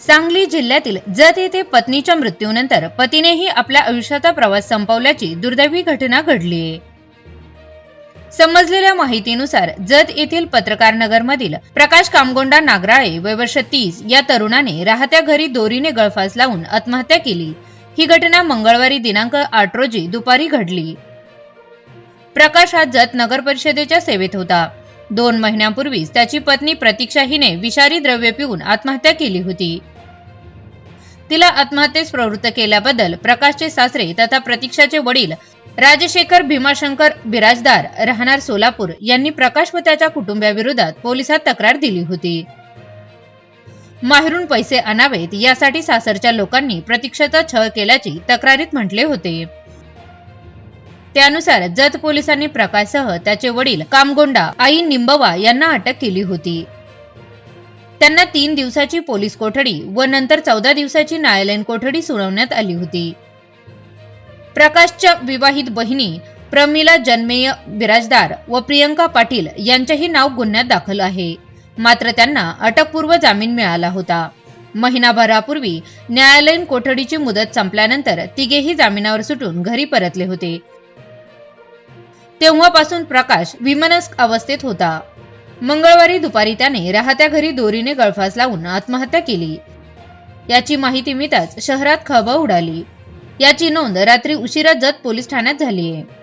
सांगली जिल्ह्यातील जत येथे पत्नीच्या मृत्यूनंतर पतीनेही आपल्या आयुष्याचा प्रवास संपवल्याची दुर्दैवी घटना घडली. समजलेल्या माहितीनुसार जत येथील पत्रकार नगर मधील प्रकाश कामगोंडा नागराळे वय वर्ष तीस या तरुणाने राहत्या घरी दोरीने गळफास लावून आत्महत्या केली. ही घटना मंगळवारी दिनांक आठ रोजी दुपारी घडली. प्रकाश हा जत नगर परिषदेच्या सेवेत होता. दोन महिन्यांपूर्वीच त्याची पत्नी प्रतीक्षा हिने विषारी द्रव्य पिऊन आत्महत्या केली होती. तिला आत्महत्येस प्रवृत्त केल्याबद्दल प्रकाशचे सासरे तथा प्रतीक्षाचे वडील राजशेखर भीमाशंकर बिराजदार राहणार सोलापूर यांनी प्रकाश व त्याच्या कुटुंबियाविरोधात पोलिसात तक्रार दिली होती. माहेरून पैसे आणावेत यासाठी सासरच्या लोकांनी प्रतीक्षेचा छळ केल्याची तक्रारीत म्हटले होते. त्यानुसार जत पोलिसांनी प्रकाशसह त्याचे वडील कामगोंडा आई निंबवा यांना अटक केली होती. त्यांना तीन दिवसाची पोलीस कोठडी व नंतर चौदा दिवसाची न्यायालयीन कोठडी सुनावण्यात आली होती. प्रकाशच्या विवाहित बहिणी प्रमिला जन्मेय बिराजदार व प्रियंका पाटील यांचेही नाव गुन्ह्यात दाखल आहे. मात्र त्यांना अटकपूर्व जामीन मिळाला होता. महिनाभरापूर्वी न्यायालयीन कोठडीची मुदत संपल्यानंतर तिघेही जामिनावर सुटून घरी परतले होते. तेव्हापासून प्रकाश विमनस्क अवस्थेत होता. मंगळवारी दुपारी त्याने राहत्या घरी दोरीने गळफास लावून आत्महत्या केली. याची माहिती मिळताच शहरात खळबळ उडाली. याची नोंद रात्री उशिरा जत पोलीस ठाण्यात झालीये.